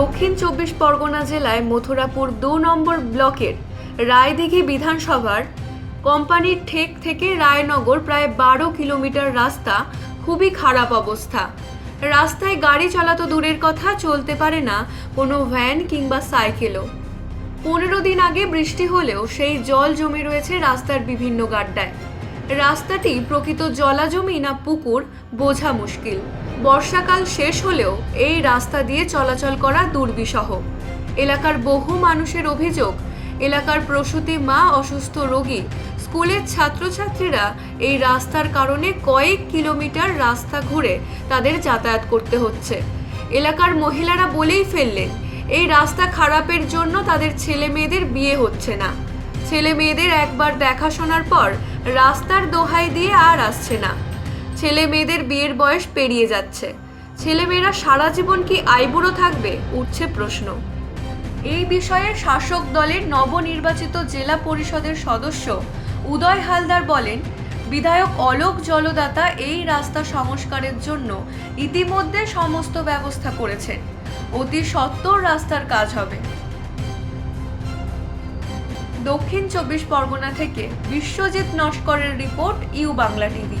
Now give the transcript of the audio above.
দক্ষিণ চব্বিশ পরগনা জেলায় মথুরাপুর দু নম্বর ব্লকের রায়দিঘি বিধানসভার কোম্পানির ঠেক থেকে রায়নগর প্রায় বারো কিলোমিটার রাস্তা খুবই খারাপ অবস্থা। রাস্তায় গাড়ি চলা তো দূরের কথা, চলতে পারে না কোনো ভ্যান কিংবা সাইকেলও। পনেরো দিন আগে বৃষ্টি হলেও সেই জল জমে রয়েছে রাস্তার বিভিন্ন গাড্ডায়। রাস্তাটি প্রকৃত জলাজমি না পুকুর, বোঝা মুশকিল। বর্ষাকাল শেষ হলেও এই রাস্তা দিয়ে চলাচল করা দুর্বিষহ। এলাকার বহু মানুষের অভিযোগ, এলাকার প্রসূতি মা অসুস্থ রোগী, স্কুলের ছাত্রছাত্রীরা এই রাস্তার কারণে কয়েক কিলোমিটার রাস্তা ঘুরে তাদের যাতায়াত করতে হচ্ছে। এলাকার মহিলারা বলেই ফেললেন, এই রাস্তা খারাপের জন্য তাদের ছেলে মেয়েদের বিয়ে হচ্ছে না। ছেলে মেয়েদের একবার দেখাশোনার পর রাস্তার দোহাই দিয়ে আর আসছে না। ছেলে মেয়েদের বিয়ের বয়স পেরিয়ে যাচ্ছে। ছেলেমেয়েরা সারা জীবন কি আইবুড়ো থাকবে? উঠছে প্রশ্ন। এই বিষয়ে শাসক দলের নবনির্বাচিত জেলা পরিষদের সদস্য উদয় হালদার বলেন, বিধায়ক অলোক জলদাতা এই রাস্তা সংস্কারের জন্য ইতিমধ্যে সমস্ত ব্যবস্থা করেছেন। অতি সত্বর রাস্তার কাজ হবে। দক্ষিণ চব্বিশ পরগনা থেকে Biswajit নস্করের report U Bangla TV.